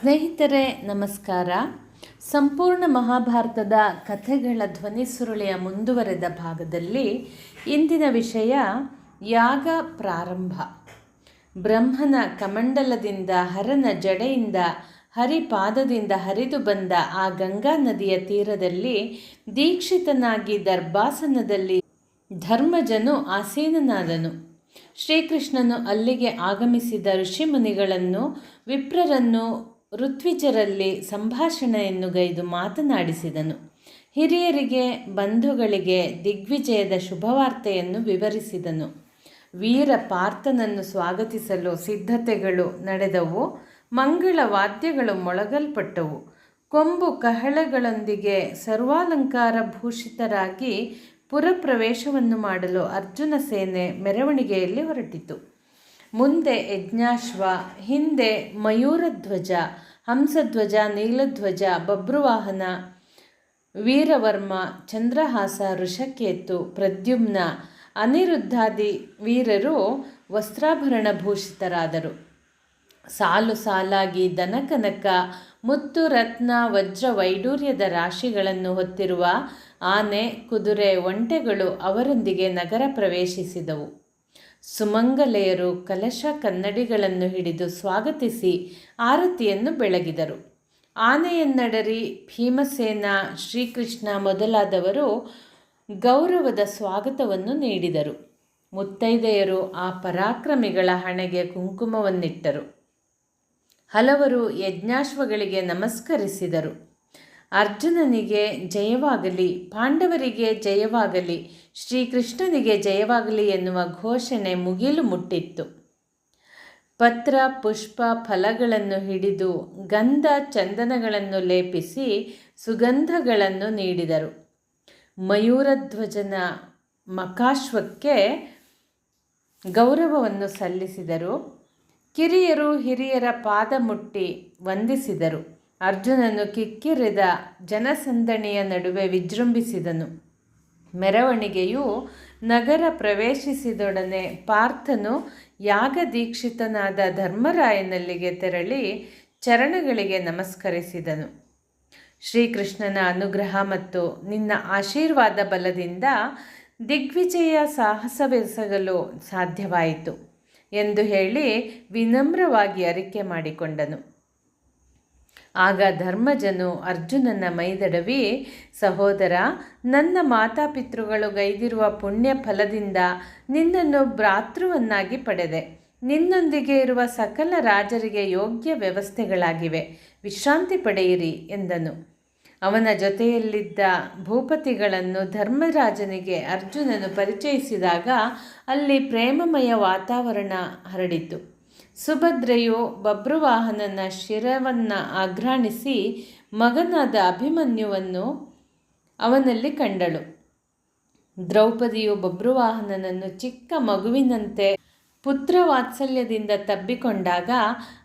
ಸ್ನೇಹಿತರೆ, ನಮಸ್ಕಾರ. ಸಂಪೂರ್ಣ ಮಹಾಭಾರತದ ಕಥೆಗಳ ಧ್ವನಿ ಸುರುಳಿಯ ಮುಂದುವರೆದ ಭಾಗದಲ್ಲಿ ಇಂದಿನ ವಿಷಯ ಯಾಗ ಪ್ರಾರಂಭ. ಬ್ರಹ್ಮನ ಕಮಂಡಲದಿಂದ ಹರನ ಜಡೆಯಿಂದ ಹರಿಪಾದದಿಂದ ಹರಿದು ಬಂದ ಆ ಗಂಗಾ ನದಿಯ ತೀರದಲ್ಲಿ ದೀಕ್ಷಿತನಾಗಿ ದರ್ಭಾಸನದಲ್ಲಿ ಧರ್ಮಜನು ಆಸೀನನಾದನು. ಶ್ರೀಕೃಷ್ಣನು ಅಲ್ಲಿಗೆ ಆಗಮಿಸಿದ ಋಷಿಮುನಿಗಳನ್ನು, ವಿಪ್ರರನ್ನು ಋತ್ವಿಜರಲ್ಲಿ ಸಂಭಾಷಣೆಯನ್ನು ಗೈದು ಮಾತನಾಡಿಸಿದನು. ಹಿರಿಯರಿಗೆ, ಬಂಧುಗಳಿಗೆ ದಿಗ್ವಿಜಯದ ಶುಭವಾರ್ತೆಯನ್ನು ವಿವರಿಸಿದನು. ವೀರ ಪಾರ್ಥನನ್ನು ಸ್ವಾಗತಿಸಲು ಸಿದ್ಧತೆಗಳು ನಡೆದವು. ಮಂಗಳ ವಾದ್ಯಗಳು ಮೊಳಗಲ್ಪಟ್ಟವು. ಕೊಂಬು ಕಹಳೆಗಳೊಂದಿಗೆ ಸರ್ವಾಲಂಕಾರ ಭೂಷಿತರಾಗಿ ಪುರಪ್ರವೇಶವನ್ನು ಮಾಡಲು ಅರ್ಜುನ ಸೇನೆ ಮೆರವಣಿಗೆಯಲ್ಲಿ ಹೊರಟಿತು. ಮುಂದೆ ಯಜ್ಞಾಶ್ವ, ಹಿಂದೆ ಮಯೂರಧ್ವಜ, ಹಂಸಧ್ವಜ, ನೀಲಧ್ವಜ, ಬಬ್ರುವಾಹನ, ವೀರವರ್ಮ, ಚಂದ್ರಹಾಸ, ಋಷಕೇತು, ಪ್ರದ್ಯುಮ್ನ, ಅನಿರುದ್ಧಾದಿ ವೀರರು ವಸ್ತ್ರಾಭರಣ ಭೂಷಿತರಾದರು. ಸಾಲು ಸಾಲಾಗಿ ದನಕನಕ, ಮುತ್ತು ರತ್ನ, ವಜ್ರ ವೈಡೂರ್ಯದ ರಾಶಿಗಳನ್ನು ಹೊತ್ತಿರುವ ಆನೆ, ಕುದುರೆ, ಒಂಟೆಗಳು ಅವರೊಂದಿಗೆ ನಗರ ಪ್ರವೇಶಿಸಿದವು. ಸುಮಂಗಲೆಯರು ಕಲಶ ಕನ್ನಡಿಗಳನ್ನು ಹಿಡಿದು ಸ್ವಾಗತಿಸಿ ಆರತಿಯನ್ನು ಬೆಳಗಿದರು. ಆನೆಯನ್ನಡರಿ ಭೀಮಸೇನ ಶ್ರೀಕೃಷ್ಣ ಮೊದಲಾದವರು ಗೌರವದ ಸ್ವಾಗತವನ್ನು ನೀಡಿದರು. ಮುತ್ತೈದೆಯರು ಆ ಪರಾಕ್ರಮಿಗಳ ಹಣೆಗೆ ಕುಂಕುಮವನ್ನಿಟ್ಟರು. ಹಲವರು ಯಜ್ಞಾಶ್ವಗಳಿಗೆ ನಮಸ್ಕರಿಸಿದರು. ಅರ್ಜುನನಿಗೆ ಜಯವಾಗಲಿ, ಪಾಂಡವರಿಗೆ ಜಯವಾಗಲಿ, ಶ್ರೀಕೃಷ್ಣನಿಗೆ ಜಯವಾಗಲಿ ಎನ್ನುವ ಘೋಷಣೆ ಮುಗಿಲು ಮುಟ್ಟಿತ್ತು. ಪತ್ರ, ಪುಷ್ಪ, ಫಲಗಳನ್ನು ಹಿಡಿದು ಗಂಧ, ಚಂದನಗಳನ್ನು ಲೇಪಿಸಿ ಸುಗಂಧಗಳನ್ನು ನೀಡಿದರು. ಮಯೂರಧ್ವಜನ ಮಕಾಶ್ವಕ್ಕೆ ಗೌರವವನ್ನು ಸಲ್ಲಿಸಿದರು. ಕಿರಿಯರು ಹಿರಿಯರ ಪಾದ ಮುಟ್ಟಿ ವಂದಿಸಿದರು. ಅರ್ಜುನನು ಕಿಕ್ಕಿರಿದ ಜನಸಂದಣಿಯ ನಡುವೆ ವಿಜೃಂಭಿಸಿದನು. ಮೆರವಣಿಗೆಯು ನಗರ ಪ್ರವೇಶಿಸಿದೊಡನೆ ಪಾರ್ಥನು ಯಾಗದೀಕ್ಷಿತನಾದ ಧರ್ಮರಾಯನಲ್ಲಿಗೆ ತೆರಳಿ ಚರಣಗಳಿಗೆ ನಮಸ್ಕರಿಸಿದನು. ಶ್ರೀಕೃಷ್ಣನ ಅನುಗ್ರಹ ಮತ್ತು ನಿನ್ನ ಆಶೀರ್ವಾದ ಬಲದಿಂದ ದಿಗ್ವಿಜಯ ಸಾಹಸವೆಸಗಲು ಸಾಧ್ಯವಾಯಿತು ಎಂದು ಹೇಳಿ ವಿನಮ್ರವಾಗಿ ಅರಿಕೆ ಮಾಡಿಕೊಂಡನು. ಆಗ ಧರ್ಮಜನು ಅರ್ಜುನನ ಮೈದಡವಿ, ಸಹೋದರ, ನನ್ನ ಮಾತಾಪಿತೃಗಳು ಗೈದಿರುವ ಪುಣ್ಯ ಫಲದಿಂದ ನಿನ್ನನ್ನು ಭ್ರಾತೃವನ್ನಾಗಿ ಪಡೆದೆ. ನಿನ್ನೊಂದಿಗೆ ಇರುವ ಸಕಲ ರಾಜರಿಗೆ ಯೋಗ್ಯ ವ್ಯವಸ್ಥೆಗಳಾಗಿವೆ. ವಿಶ್ರಾಂತಿ ಪಡೆಯಿರಿ ಎಂದನು. ಅವನ ಜೊತೆಯಲ್ಲಿದ್ದ ಭೂಪತಿಗಳನ್ನು ಧರ್ಮರಾಜನಿಗೆ ಅರ್ಜುನನು ಪರಿಚಯಿಸಿದಾಗ ಅಲ್ಲಿ ಪ್ರೇಮಮಯ ವಾತಾವರಣ ಹರಡಿತು. ಸುಭದ್ರೆಯು ಬಬ್ರುವಾಹನನ ಶಿರವನ್ನು ಆಘ್ರಾಣಿಸಿ ಮಗನಾದ ಅಭಿಮನ್ಯುವನ್ನು ಅವನಲ್ಲಿ ಕಂಡಳು. ದ್ರೌಪದಿಯು ಬಬ್ರುವಾಹನನನ್ನು ಚಿಕ್ಕ ಮಗುವಿನಂತೆ ಪುತ್ರ ವಾತ್ಸಲ್ಯದಿಂದ ತಬ್ಬಿಕೊಂಡಾಗ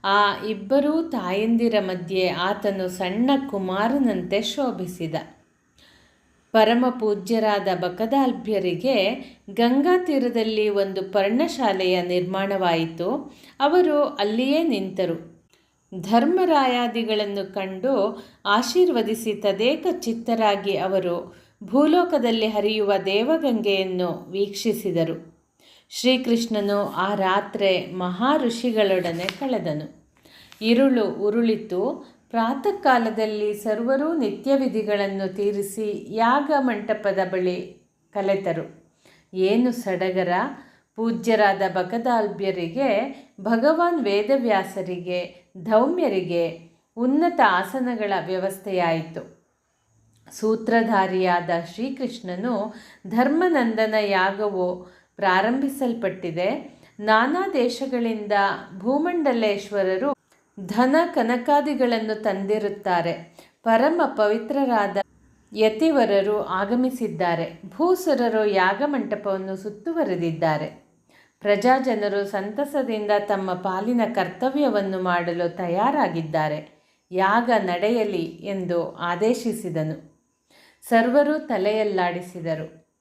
ಆ ಇಬ್ಬರೂ ತಾಯಂದಿರ ಮಧ್ಯೆ ಆತನು ಸಣ್ಣ ಕುಮಾರನಂತೆ ಶೋಭಿಸಿದ. ಪರಮ ಪೂಜ್ಯರಾದ ಬಕದಾಲ್ಭ್ಯರಿಗೆ ಗಂಗಾ ತೀರದಲ್ಲಿ ಒಂದು ಪರ್ಣಶಾಲೆಯ ನಿರ್ಮಾಣವಾಯಿತು. ಅವರು ಅಲ್ಲಿಯೇ ನಿಂತರು. ಧರ್ಮರಾಯಾದಿಗಳನ್ನು ಕಂಡು ಆಶೀರ್ವದಿಸಿ ತದೇಕ ಚಿತ್ತರಾಗಿ ಅವರು ಭೂಲೋಕದಲ್ಲಿ ಹರಿಯುವ ದೇವಗಂಗೆಯನ್ನು ವೀಕ್ಷಿಸಿದರು. ಶ್ರೀಕೃಷ್ಣನು ಆ ರಾತ್ರಿ ಮಹಾ ಋಷಿಗಳೊಡನೆ ಕಳೆದನು. ಇರುಳು ಉರುಳಿತು. ಪ್ರಾತಃ ಕಾಲದಲ್ಲಿ ಸರ್ವರೂ ನಿತ್ಯ ವಿಧಿಗಳನ್ನು ತೀರಿಸಿ ಯಾಗ ಮಂಟಪದ ಬಳಿ ಕಲೆತರು. ಏನು ಸಡಗರ? ಪೂಜ್ಯರಾದ ಬಕದಾಲ್ಬ್ಯರಿಗೆ ಭಗವಾನ್ ವೇದವ್ಯಾಸರಿಗೆ, ಧೌಮ್ಯರಿಗೆ ಉನ್ನತ ಆಸನಗಳ ವ್ಯವಸ್ಥೆಯಾಯಿತು. ಸೂತ್ರಧಾರಿಯಾದ ಶ್ರೀಕೃಷ್ಣನು ಧರ್ಮನಂದನ ಯಾಗವು ಪ್ರಾರಂಭಿಸಲ್ಪಟ್ಟಿದೆ. ನಾನಾ ದೇಶಗಳಿಂದ ಭೂಮಂಡಲೇಶ್ವರರು ಧನ ಕನಕಾದಿಗಳನ್ನು ತಂದಿರುತ್ತಾರೆ. ಪರಮ ಪವಿತ್ರರಾದ ಯತಿವರರು ಆಗಮಿಸಿದ್ದಾರೆ. ಭೂಸುರರು ಯಾಗಮಂಟಪವನ್ನು ಸುತ್ತುವರೆದಿದ್ದಾರೆ. ಪ್ರಜಾಜನರು ಸಂತಸದಿಂದ ತಮ್ಮ ಪಾಲಿನ ಕರ್ತವ್ಯವನ್ನು ಮಾಡಲು ತಯಾರಾಗಿದ್ದಾರೆ. ಯಾಗ ನಡೆಯಲಿ ಎಂದು ಆದೇಶಿಸಿದನು. ಸರ್ವರು ತಲೆಯಲ್ಲಾಡಿಸಿದರು.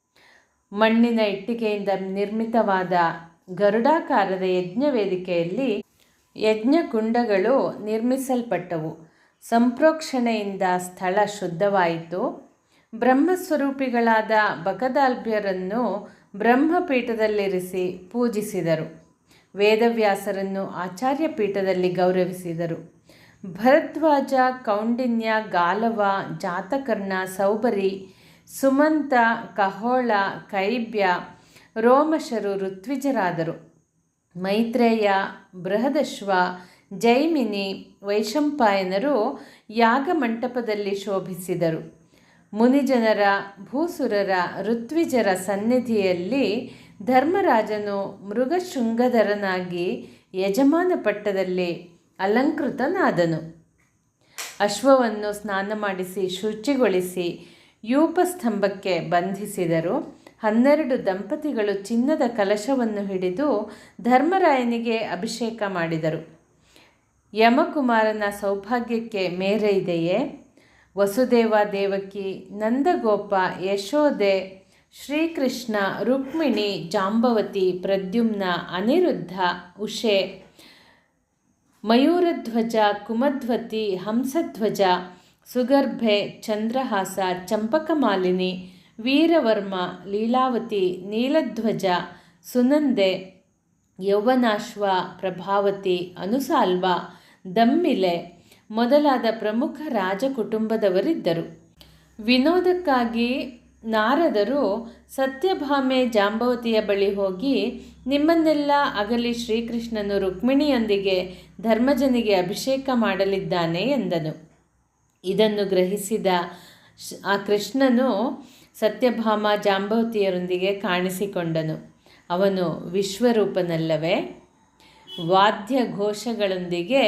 ಮಣ್ಣಿನ ಇಟ್ಟಿಗೆಯಿಂದ ನಿರ್ಮಿತವಾದ ಗರುಡಾಕಾರದ ಯಜ್ಞ ವೇದಿಕೆಯಲ್ಲಿ ಯಜ್ಞಕುಂಡಗಳು ನಿರ್ಮಿಸಲ್ಪಟ್ಟವು. ಸಂಪ್ರೋಕ್ಷಣೆಯಿಂದ ಸ್ಥಳ ಶುದ್ಧವಾಯಿತು. ಬ್ರಹ್ಮಸ್ವರೂಪಿಗಳಾದ ಬಕದಾಲ್ಭ್ಯರನ್ನು ಬ್ರಹ್ಮಪೀಠದಲ್ಲಿರಿಸಿ ಪೂಜಿಸಿದರು. ವೇದವ್ಯಾಸರನ್ನು ಆಚಾರ್ಯ ಪೀಠದಲ್ಲಿ ಗೌರವಿಸಿದರು. ಭರದ್ವಾಜ, ಕೌಂಡಿನ್ಯ, ಗಾಲವ, ಜಾತಕರ್ಣ, ಸೌಬರಿ, ಸುಮಂತ, ಕಹೋಳ, ಕೈಬ್ಯ, ರೋಮಶರು ಋತ್ವಿಜರಾದರು. ಮೈತ್ರೇಯ, ಬೃಹದಶ್ವ, ಜೈಮಿನಿ, ವೈಶಂಪಾಯನರು ಯಾಗ ಮಂಟಪದಲ್ಲಿ ಶೋಭಿಸಿದರು. ಮುನಿಜನರ, ಭೂಸುರರ, ಋತ್ವಿಜರ ಸನ್ನಿಧಿಯಲ್ಲಿ ಧರ್ಮರಾಜನು ಮೃಗಶೃಂಗಧರನಾಗಿ ಯಜಮಾನ ಪಟ್ಟದಲ್ಲಿ ಅಲಂಕೃತನಾದನು. ಅಶ್ವವನ್ನು ಸ್ನಾನ ಮಾಡಿಸಿ ಶುಚಿಗೊಳಿಸಿ ಯೂಪಸ್ತಂಭಕ್ಕೆ ಬಂಧಿಸಿದರು. ಹನ್ನೆರಡು ದಂಪತಿಗಳು ಚಿನ್ನದ ಕಲಶವನ್ನು ಹಿಡಿದು ಧರ್ಮರಾಯನಿಗೆ ಅಭಿಷೇಕ ಮಾಡಿದರು. ಯಮಕುಮಾರನ ಸೌಭಾಗ್ಯಕ್ಕೆ ಮೇರೆ ಇದೆಯೇ? ವಸುದೇವ ದೇವಕಿ, ನಂದಗೋಪ, ಯಶೋದೆ, ಶ್ರೀಕೃಷ್ಣ, ರುಕ್ಮಿಣಿ, ಜಾಂಬವತಿ, ಪ್ರದ್ಯುಮ್ನ, ಅನಿರುದ್ಧ, ಉಷೆ, ಮಯೂರಧ್ವಜ, ಕುಮಧ್ವತಿ, ಹಂಸಧ್ವಜ, ಸುಗರ್ಭೆ, ಚಂದ್ರಹಾಸ, ಚಂಪಕಮಾಲಿನಿ ವೀರವರ್ಮ, ಲೀಲಾವತಿ, ನೀಲಧ್ವಜ, ಸುನಂದೆ, ಯೌವನಾಶ್ವ, ಪ್ರಭಾವತಿ, ಅನುಸಾಲ್ವ, ದಮ್ಮಿಲೆ ಮೊದಲಾದ ಪ್ರಮುಖ ರಾಜ ಕುಟುಂಬದವರಿದ್ದರು ವಿನೋದಕ್ಕಾಗಿ ನಾರದರು ಸತ್ಯಭಾಮೆ ಜಾಂಬವತಿಯ ಬಳಿ ಹೋಗಿ ನಿಮ್ಮನ್ನೆಲ್ಲ ಅಗಲಿ ಶ್ರೀಕೃಷ್ಣನು ರುಕ್ಮಿಣಿಯೊಂದಿಗೆ ಧರ್ಮಜನಿಗೆ ಅಭಿಷೇಕ ಮಾಡಲಿದ್ದಾನೆ ಎಂದನು. ಇದನ್ನು ಗ್ರಹಿಸಿದ ಆ ಕೃಷ್ಣನು ಸತ್ಯಭಾಮ ಜಾಂಬವತಿಯರೊಂದಿಗೆ ಕಾಣಿಸಿಕೊಂಡನು. ಅವನು ವಿಶ್ವರೂಪನಲ್ಲವೇ? ವಾದ್ಯ ಘೋಷಗಳೊಂದಿಗೆ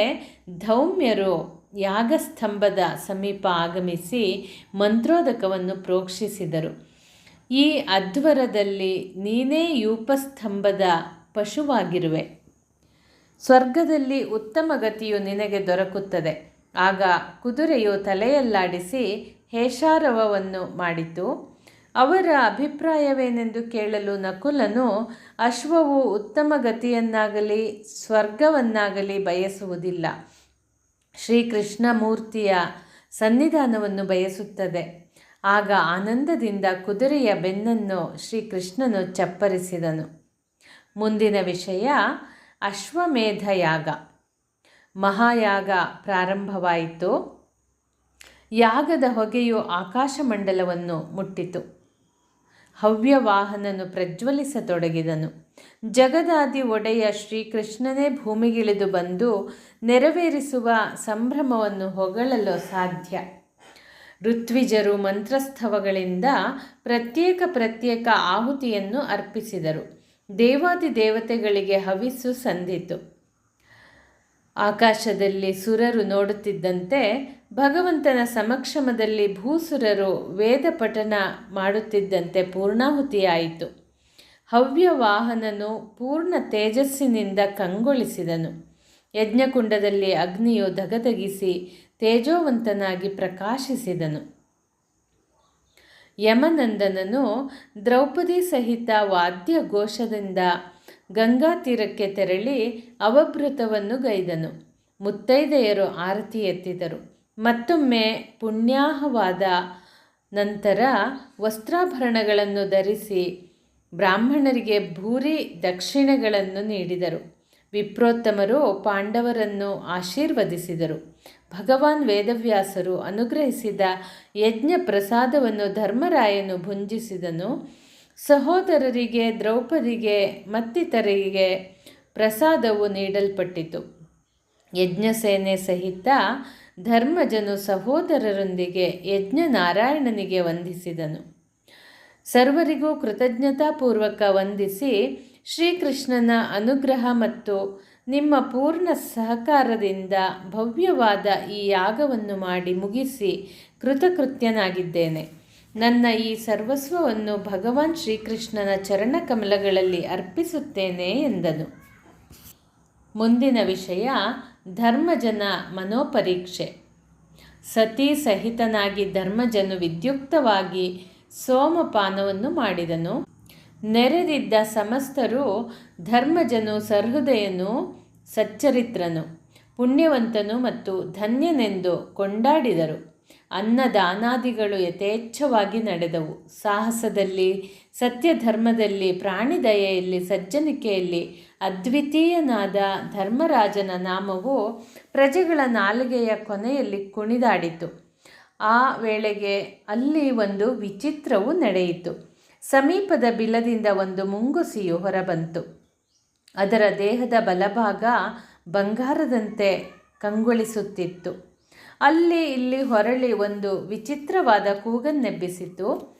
ಧೌಮ್ಯರು ಯಾಗಸ್ತಂಭದ ಸಮೀಪ ಆಗಮಿಸಿ ಮಂತ್ರೋದಕವನ್ನು ಪ್ರೋಕ್ಷಿಸಿದರು. ಈ ಅಧ್ವರದಲ್ಲಿ ನೀನೇ ಯೂಪಸ್ತಂಭದ ಪಶುವಾಗಿರುವೆ. ಸ್ವರ್ಗದಲ್ಲಿ ಉತ್ತಮ ಗತಿಯು ನಿನಗೆ ದೊರಕುತ್ತದೆ. ಆಗ ಕುದುರೆಯು ತಲೆಯಲ್ಲಾಡಿಸಿ ಹೇಷಾರವವನ್ನು ಮಾಡಿತು. ಅವರ ಅಭಿಪ್ರಾಯವೇನೆಂದು ಕೇಳಲು ನಕುಲನು ಅಶ್ವವು ಉತ್ತಮ ಗತಿಯನ್ನಾಗಲಿ ಸ್ವರ್ಗವನ್ನಾಗಲಿ ಬಯಸುವುದಿಲ್ಲ. ಶ್ರೀಕೃಷ್ಣ ಮೂರ್ತಿಯ ಸನ್ನಿಧಾನವನ್ನು ಬಯಸುತ್ತದೆ. ಆಗ ಆನಂದದಿಂದ ಕುದುರೆಯ ಬೆನ್ನನ್ನು ಶ್ರೀಕೃಷ್ಣನು ಚಪ್ಪರಿಸಿದನು. ಮುಂದಿನ ವಿಷಯ ಅಶ್ವಮೇಧ ಯಾಗ ಮಹಾಯಾಗ ಪ್ರಾರಂಭವಾಯಿತು. ಯಾಗದ ಹೊಗೆಯು ಆಕಾಶಮಂಡಲವನ್ನು ಮುಟ್ಟಿತು. ಹವ್ಯವಾಹನನು ಪ್ರಜ್ವಲಿಸತೊಡಗಿದನು. ಜಗದಾದಿ ಒಡೆಯ ಶ್ರೀಕೃಷ್ಣನೇ ಭೂಮಿಗಿಳಿದು ಬಂದು ನೆರವೇರಿಸುವ ಸಂಭ್ರಮವನ್ನು ಹೊಗಳಲು ಸಾಧ್ಯ ಋತ್ವಿಜರು ಮಂತ್ರಸ್ತವಗಳಿಂದ ಪ್ರತ್ಯೇಕ ಪ್ರತ್ಯೇಕ ಆಹುತಿಯನ್ನು ಅರ್ಪಿಸಿದರು. ದೇವಾದಿ ದೇವತೆಗಳಿಗೆ ಹವಿಸು ಸಂದಿತು ಆಕಾಶದಲ್ಲಿ ಸುರರು ನೋಡುತ್ತಿದ್ದಂತೆ ಭಗವಂತನ ಸಮಕ್ಷಮದಲ್ಲಿ ಭೂಸುರರು ವೇದ ಪಠನ ಮಾಡುತ್ತಿದ್ದಂತೆ ಪೂರ್ಣಾಹುತಿಯಾಯಿತು. ಹವ್ಯವಾಹನನು ಪೂರ್ಣ ತೇಜಸ್ಸಿನಿಂದ ಕಂಗೊಳಿಸಿದನು. ಯಜ್ಞಕುಂಡದಲ್ಲಿ ಅಗ್ನಿಯು ಧಗಧಗಿಸಿ ತೇಜೋವಂತನಾಗಿ ಪ್ರಕಾಶಿಸಿದನು. ಯಮನಂದನನು ದ್ರೌಪದಿ ಸಹಿತ ವಾದ್ಯ ಘೋಷದಿಂದ ಗಂಗಾ ತೀರಕ್ಕೆ ತೆರಳಿ ಅವಭೃತವನ್ನು ಗೈದನು. ಮುತ್ತೈದೆಯರು ಆರತಿ ಎತ್ತಿದರು. ಮತ್ತೊಮ್ಮೆ ಪುಣ್ಯಾಹವಾದ ನಂತರ ವಸ್ತ್ರಾಭರಣಗಳನ್ನು ಧರಿಸಿ ಬ್ರಾಹ್ಮಣರಿಗೆ ಭೂರಿ ದಕ್ಷಿಣೆಗಳನ್ನು ನೀಡಿದರು. ವಿಪ್ರೋತ್ತಮರು ಪಾಂಡವರನ್ನು ಆಶೀರ್ವದಿಸಿದರು. ಭಗವಾನ್ ವೇದವ್ಯಾಸರು ಅನುಗ್ರಹಿಸಿದ ಯಜ್ಞ ಪ್ರಸಾದವನ್ನು ಧರ್ಮರಾಯನು ಭುಂಜಿಸಿದನು. ಸಹೋದರರಿಗೆ, ದ್ರೌಪದಿಗೆ, ಮತ್ತಿತರಿಗೆ ಪ್ರಸಾದವು ನೀಡಲ್ಪಟ್ಟಿತು. ಯಜ್ಞಸೇನೆ ಸಹಿತ ಧರ್ಮಜನು ಸಹೋದರರೊಂದಿಗೆ ಯಜ್ಞ ನಾರಾಯಣನಿಗೆ ವಂದಿಸಿದನು. ಸರ್ವರಿಗೂ ಕೃತಜ್ಞತಾಪೂರ್ವಕ ವಂದಿಸಿ ಶ್ರೀಕೃಷ್ಣನ ಅನುಗ್ರಹ ಮತ್ತು ನಿಮ್ಮ ಪೂರ್ಣ ಸಹಕಾರದಿಂದ ಭವ್ಯವಾದ ಈ ಯಾಗವನ್ನು ಮಾಡಿ ಮುಗಿಸಿ ಕೃತಕೃತ್ಯನಾಗಿದ್ದೇನೆ. ನನ್ನ ಈ ಸರ್ವಸ್ವವನ್ನು ಭಗವಾನ್ ಶ್ರೀಕೃಷ್ಣನ ಚರಣಕಮಲಗಳಲ್ಲಿ ಅರ್ಪಿಸುತ್ತೇನೆ ಎಂದನು. ಮುಂದಿನ ವಿಷಯ ಧರ್ಮಜನ ಮನೋಪರೀಕ್ಷೆ. ಸತಿ ಸಹಿತನಾಗಿ ಧರ್ಮಜನು ವಿದ್ಯುಕ್ತವಾಗಿ ಸೋಮಪಾನವನ್ನು ಮಾಡಿದನು. ನೆರೆದಿದ್ದ ಸಮಸ್ತರು ಧರ್ಮಜನು ಸಹೃದಯನು ಸಚ್ಚರಿತ್ರನು, ಪುಣ್ಯವಂತನು ಮತ್ತು ಧನ್ಯನೆಂದು ಕೊಂಡಾಡಿದರು. ಅನ್ನದಾನಾದಿಗಳು ಯಥೇಚ್ಛವಾಗಿ ನಡೆದವು. ಸಾಹಸದಲ್ಲಿ, ಸತ್ಯಧರ್ಮದಲ್ಲಿ, ಪ್ರಾಣಿದಯೆಯಲ್ಲಿ, ಸಜ್ಜನಿಕೆಯಲ್ಲಿ ಅದ್ವಿತೀಯನಾದ ಧರ್ಮರಾಜನ ನಾಮವು ಪ್ರಜೆಗಳ ನಾಲಿಗೆಯ ಕೊನೆಯಲ್ಲಿ ಕುಣಿದಾಡಿತು. ಆ ವೇಳೆಗೆ ಅಲ್ಲಿ ಒಂದು ವಿಚಿತ್ರವು ನಡೆಯಿತು. ಸಮೀಪದ ಬಿಲದಿಂದ ಒಂದು ಮುಂಗುಸಿಯು ಹೊರಬಂತು. ಅದರ ದೇಹದ ಬಲಭಾಗ ಬಂಗಾರದಂತೆ ಕಂಗೊಳಿಸುತ್ತಿತ್ತು. ಅಲ್ಲಿ ಇಲ್ಲಿ ಹೊರಳಿ ಒಂದು ವಿಚಿತ್ರವಾದ ಕೂಗನ್ನೆಬ್ಬಿಸಿತು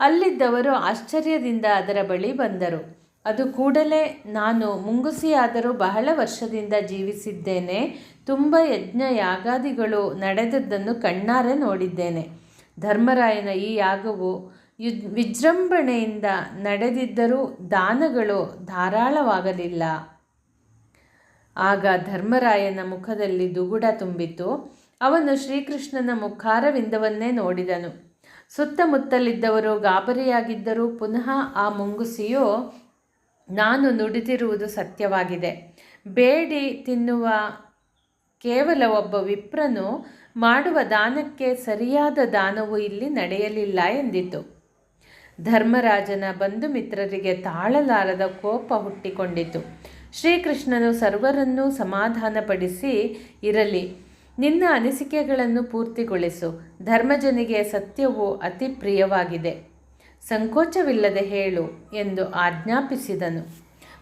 ಅಲ್ಲಿದ್ದವರು ಆಶ್ಚರ್ಯದಿಂದ ಅದರ ಬಳಿ ಬಂದರು. ಅದು ಕೂಡಲೇ, ನಾನು ಮುಂಗುಸಿಯಾದರೂ ಬಹಳ ವರ್ಷದಿಂದ ಜೀವಿಸಿದ್ದೇನೆ. ತುಂಬ ಯಜ್ಞ ಯಾಗಾದಿಗಳು ನಡೆದದ್ದನ್ನು ಕಣ್ಣಾರೆ ನೋಡಿದ್ದೇನೆ. ಧರ್ಮರಾಯನ ಈ ಯಾಗವು ಯುದ್ ವಿಜೃಂಭಣೆಯಿಂದ ನಡೆದಿದ್ದರೂ ದಾನಗಳು ಧಾರಾಳವಾಗಲಿಲ್ಲ. ಆಗ ಧರ್ಮರಾಯನ ಮುಖದಲ್ಲಿ ದುಗುಡ ತುಂಬಿತು ಅವನು ಶ್ರೀಕೃಷ್ಣನ ಮುಖಾರವಿಂದವನ್ನೇ ನೋಡಿದನು. ಸುತ್ತಮುತ್ತಲಿದ್ದವರು ಗಾಬರಿಯಾಗಿದ್ದರೂ ಪುನಃ ಆ ಮುಂಗುಸಿಯು, ನಾನು ನುಡಿದಿರುವುದು ಸತ್ಯವಾಗಿದೆ. ಬೇಡಿ ತಿನ್ನುವ ಕೇವಲ ಒಬ್ಬ ವಿಪ್ರನು ಮಾಡುವ ದಾನಕ್ಕೆ ಸರಿಯಾದ ದಾನವು ಇಲ್ಲಿ ನಡೆಯಲಿಲ್ಲ ಎಂದಿತು. ಧರ್ಮರಾಜನ ಬಂಧು ಮಿತ್ರರಿಗೆ ತಾಳಲಾರದ ಕೋಪ ಹುಟ್ಟಿಕೊಂಡಿತು. ಶ್ರೀಕೃಷ್ಣನು ಸರ್ವರನ್ನೂ ಸಮಾಧಾನಪಡಿಸಿ, ಇರಲಿ ನಿನ್ನ ಅನಿಸಿಕೆಗಳನ್ನು ಪೂರ್ತಿಗೊಳಿಸು. ಧರ್ಮಜನಿಗೆ ಸತ್ಯವು ಅತಿ ಪ್ರಿಯವಾಗಿದೆ. ಸಂಕೋಚವಿಲ್ಲದೆ ಹೇಳು ಎಂದು ಆಜ್ಞಾಪಿಸಿದನು.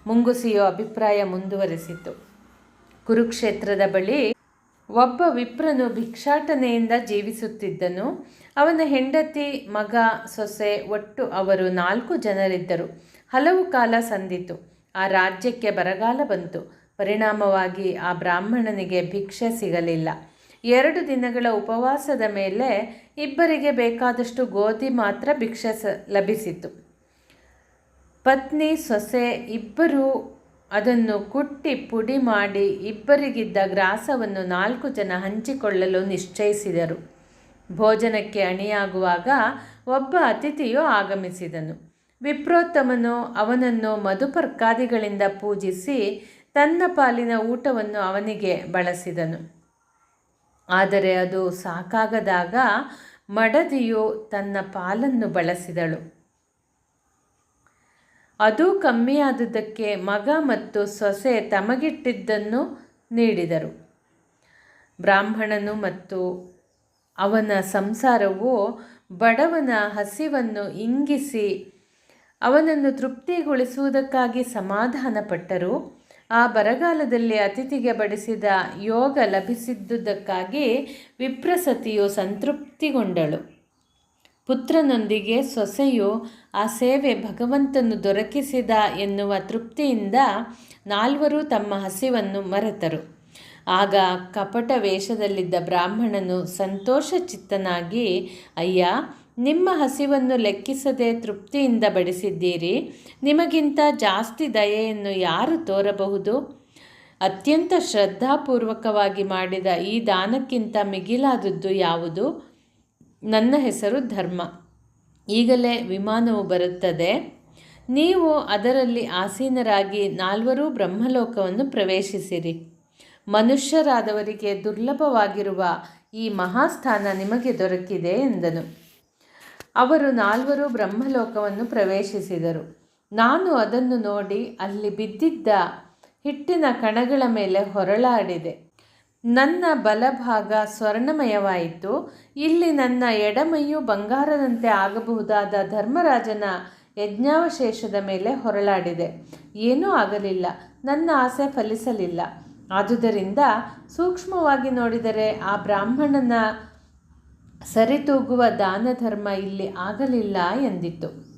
ಮುಂಗುಸಿಯು ಅಭಿಪ್ರಾಯ ಮುಂದುವರೆಸಿತು. ಕುರುಕ್ಷೇತ್ರದ ಬಳಿ ಒಬ್ಬ ವಿಪ್ರನು ಭಿಕ್ಷಾಟನೆಯಿಂದ ಜೀವಿಸುತ್ತಿದ್ದನು. ಅವನ ಹೆಂಡತಿ, ಮಗ, ಸೊಸೆ, ಒಟ್ಟು ಅವರು ನಾಲ್ಕು ಜನರಿದ್ದರು. ಹಲವು ಕಾಲ ಸಂದಿತು. ಆ ರಾಜ್ಯಕ್ಕೆ ಬರಗಾಲ ಬಂತು. ಪರಿಣಾಮವಾಗಿ ಆ ಬ್ರಾಹ್ಮಣನಿಗೆ ಭಿಕ್ಷೆ ಸಿಗಲಿಲ್ಲ. ಎರಡು ದಿನಗಳ ಉಪವಾಸದ ಮೇಲೆ ಇಬ್ಬರಿಗೆ ಬೇಕಾದಷ್ಟು ಗೋಧಿ ಮಾತ್ರ ಭಿಕ್ಷೆ ಸ ಲಭಿಸಿತು. ಪತ್ನಿ, ಸೊಸೆ ಇಬ್ಬರೂ ಅದನ್ನು ಕುಟ್ಟಿ ಪುಡಿ ಮಾಡಿ ಇಬ್ಬರಿಗಿದ್ದ ಗ್ರಾಸವನ್ನು ನಾಲ್ಕು ಜನ ಹಂಚಿಕೊಳ್ಳಲು ನಿಶ್ಚಯಿಸಿದರು. ಭೋಜನಕ್ಕೆ ಅಣಿಯಾಗುವಾಗ ಒಬ್ಬ ಅತಿಥಿಯು ಆಗಮಿಸಿದನು. ವಿಪ್ರೋತ್ತಮನು ಅವನನ್ನು ಮಧುಪರ್ಕಾದಿಗಳಿಂದ ಪೂಜಿಸಿ ತನ್ನ ಪಾಲಿನ ಊಟವನ್ನು ಅವನಿಗೆ ಬಳಸಿದನು. ಆದರೆ ಅದು ಸಾಕಾಗದಾಗ ಮಡದಿಯು ತನ್ನ ಪಾಲನ್ನು ಬಳಸಿದಳು. ಅದು ಕಮ್ಮಿಯಾದುದಕ್ಕೆ ಮಗ ಮತ್ತು ಸೊಸೆ ತಮಗಿಟ್ಟಿದ್ದನ್ನು ನೀಡಿದರು. ಬ್ರಾಹ್ಮಣನು ಮತ್ತು ಅವನ ಸಂಸಾರವು ಬಡವನ ಹಸಿವನ್ನು ಇಂಗಿಸಿ ಅವನನ್ನು ತೃಪ್ತಿಗೊಳಿಸುವುದಕ್ಕಾಗಿ ಸಮಾಧಾನಪಟ್ಟರು. ಆ ಬರಗಾಲದಲ್ಲಿ ಅತಿಥಿಗೆ ಬಡಿಸಿದ ಯೋಗ ಲಭಿಸಿದ್ದುದಕ್ಕಾಗಿ ವಿಪ್ರಸತಿಯು ಸಂತೃಪ್ತಿಗೊಂಡಳು. ಪುತ್ರನೊಂದಿಗೆ ಸೊಸೆಯು ಆ ಸೇವೆ ಭಗವಂತನು ದೊರಕಿಸಿದ ಎನ್ನುವ ತೃಪ್ತಿಯಿಂದ ನಾಲ್ವರು ತಮ್ಮ ಹಸಿವನ್ನು ಮರೆತರು. ಆಗ ಕಪಟ ವೇಷದಲ್ಲಿದ್ದ ಬ್ರಾಹ್ಮಣನು ಸಂತೋಷ ಚಿತ್ತನಾಗಿ ಅಯ್ಯ ನಿಮ್ಮ ಹಸಿವನ್ನು ಲೆಕ್ಕಿಸದೆ ತೃಪ್ತಿಯಿಂದ ಬಡಿಸಿದ್ದೀರಿ. ನಿಮಗಿಂತ ಜಾಸ್ತಿ ದಯೆಯನ್ನು ಯಾರು ತೋರಬಹುದು? ಅತ್ಯಂತ ಶ್ರದ್ಧಾಪೂರ್ವಕವಾಗಿ ಮಾಡಿದ ಈ ದಾನಕ್ಕಿಂತ ಮಿಗಿಲಾದದ್ದು ಯಾವುದು? ನನ್ನ ಹೆಸರು ಧರ್ಮ. ಈಗಲೇ ವಿಮಾನವು ಬರುತ್ತದೆ. ನೀವು ಅದರಲ್ಲಿ ಆಸೀನರಾಗಿ ನಾಲ್ವರೂ ಬ್ರಹ್ಮಲೋಕವನ್ನು ಪ್ರವೇಶಿಸಿರಿ. ಮನುಷ್ಯರಾದವರಿಗೆ ದುರ್ಲಭವಾಗಿರುವ ಈ ಮಹಾಸ್ಥಾನ ನಿಮಗೆ ದೊರಕಿದೆ ಎಂದನು. ಅವರು ನಾಲ್ವರು ಬ್ರಹ್ಮಲೋಕವನ್ನು ಪ್ರವೇಶಿಸಿದರು. ನಾನು ಅದನ್ನು ನೋಡಿ ಅಲ್ಲಿ ಬಿದ್ದಿದ್ದ ಹಿಟ್ಟಿನ ಕಣಗಳ ಮೇಲೆ ಹೊರಳಾಡಿದೆ. ನನ್ನ ಬಲಭಾಗ ಸ್ವರ್ಣಮಯವಾಯಿತು. ಇಲ್ಲಿ ನನ್ನ ಎಡಮೈಯು ಬಂಗಾರದಂತೆ ಆಗಬಹುದಾದ ಧರ್ಮರಾಜನ ಯಜ್ಞಾವಶೇಷದ ಮೇಲೆ ಹೊರಳಾಡಿದೆ. ಏನೂ ಆಗಲಿಲ್ಲ. ನನ್ನ ಆಸೆ ಫಲಿಸಲಿಲ್ಲ. ಆದುದರಿಂದ ಸೂಕ್ಷ್ಮವಾಗಿ ನೋಡಿದರೆ ಆ ಬ್ರಾಹ್ಮಣನ ಸರಿತೂಗುವ ದಾನ ಧರ್ಮ ಇಲ್ಲಿ ಆಗಲಿಲ್ಲ ಎಂದಿತ್ತು.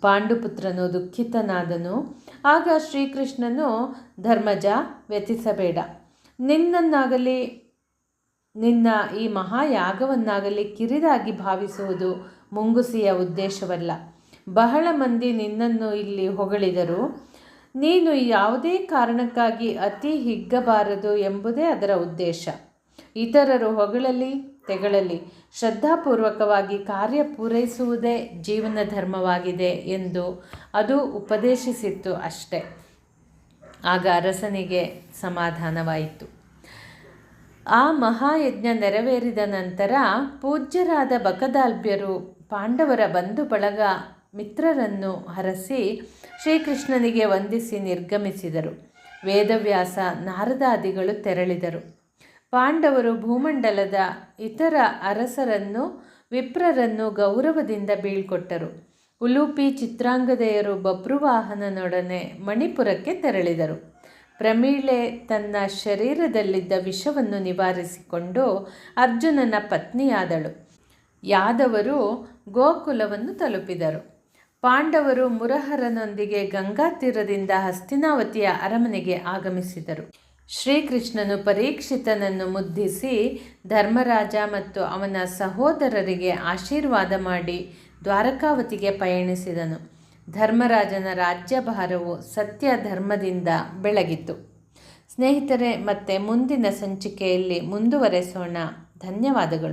ಪಾಂಡುಪುತ್ರನು ದುಃಖಿತನಾದನು. ಆಗ ಶ್ರೀಕೃಷ್ಣನು, ಧರ್ಮಜ ವ್ಯತಿಸಬೇಡ ನಿನ್ನನ್ನಾಗಲಿ, ನಿನ್ನ ಈ ಮಹಾಯಾಗವನ್ನಾಗಲಿ ಕಿರಿದಾಗಿ ಭಾವಿಸುವುದು ಮುಂಗುಸಿಯ ಉದ್ದೇಶವಲ್ಲ. ಬಹಳ ಮಂದಿ ನಿನ್ನನ್ನು ಇಲ್ಲಿ ಹೊಗಳಿದರು. ನೀನು ಯಾವುದೇ ಕಾರಣಕ್ಕಾಗಿ ಅತಿ ಹಿಗ್ಗಬಾರದು ಎಂಬುದೇ ಅದರ ಉದ್ದೇಶ. ಇತರರು ಹೊಗಳಲಿ. ತೆಗಳಲಿ ಶ್ರದ್ಧಾಪೂರ್ವಕವಾಗಿ ಕಾರ್ಯ ಪೂರೈಸುವುದೇ ಜೀವನ ಧರ್ಮವಾಗಿದೆ ಎಂದು ಅದು ಉಪದೇಶಿಸಿತ್ತು ಅಷ್ಟೆ. ಆಗ ಅರಸನಿಗೆ ಸಮಾಧಾನವಾಯಿತು. ಆ ಮಹಾಯಜ್ಞ ನೆರವೇರಿದ ನಂತರ ಪೂಜ್ಯರಾದ ಬಕದಾಲ್ಭ್ಯರು ಪಾಂಡವರ ಬಂಧು ಬಳಗ ಮಿತ್ರರನ್ನು ಹರಸಿ ಶ್ರೀಕೃಷ್ಣನಿಗೆ ವಂದಿಸಿ ನಿರ್ಗಮಿಸಿದರು. ವೇದವ್ಯಾಸ ನಾರದಾದಿಗಳು ತೆರಳಿದರು. ಪಾಂಡವರು ಭೂಮಂಡಲದ ಇತರ ಅರಸರನ್ನು, ವಿಪ್ರರನ್ನು ಗೌರವದಿಂದ ಬೀಳ್ಕೊಟ್ಟರು. ಉಲೂಪಿ ಚಿತ್ರಾಂಗದೆಯರು ಬಬ್ರುವಾಹನನೊಡನೆ ಮಣಿಪುರಕ್ಕೆ ತೆರಳಿದರು. ಪ್ರಮೀಳೆ ತನ್ನ ಶರೀರದಲ್ಲಿದ್ದ ವಿಷವನ್ನು ನಿವಾರಿಸಿಕೊಂಡು ಅರ್ಜುನನ ಪತ್ನಿಯಾದಳು. ಯಾದವರು ಗೋಕುಲವನ್ನು ತಲುಪಿದರು. ಪಾಂಡವರು ಮುರಹರನೊಂದಿಗೆ ಗಂಗಾ ತೀರದಿಂದ ಹಸ್ತಿನಾವತಿಯ ಅರಮನೆಗೆ ಆಗಮಿಸಿದರು. ಶ್ರೀಕೃಷ್ಣನು ಪರೀಕ್ಷಿತನನ್ನು ಮುದ್ದಿಸಿ ಧರ್ಮರಾಜ ಮತ್ತು ಅವನ ಸಹೋದರರಿಗೆ ಆಶೀರ್ವಾದ ಮಾಡಿ ದ್ವಾರಕಾವತಿಗೆ ಪಯಣಿಸಿದನು. ಧರ್ಮರಾಜನ ರಾಜ್ಯಭಾರವು ಸತ್ಯ ಧರ್ಮದಿಂದ ಬೆಳಗಿತು ಸ್ನೇಹಿತರೆ, ಮತ್ತೆ ಮುಂದಿನ ಸಂಚಿಕೆಯಲ್ಲಿ ಮುಂದುವರೆಸೋಣ. ಧನ್ಯವಾದಗಳು.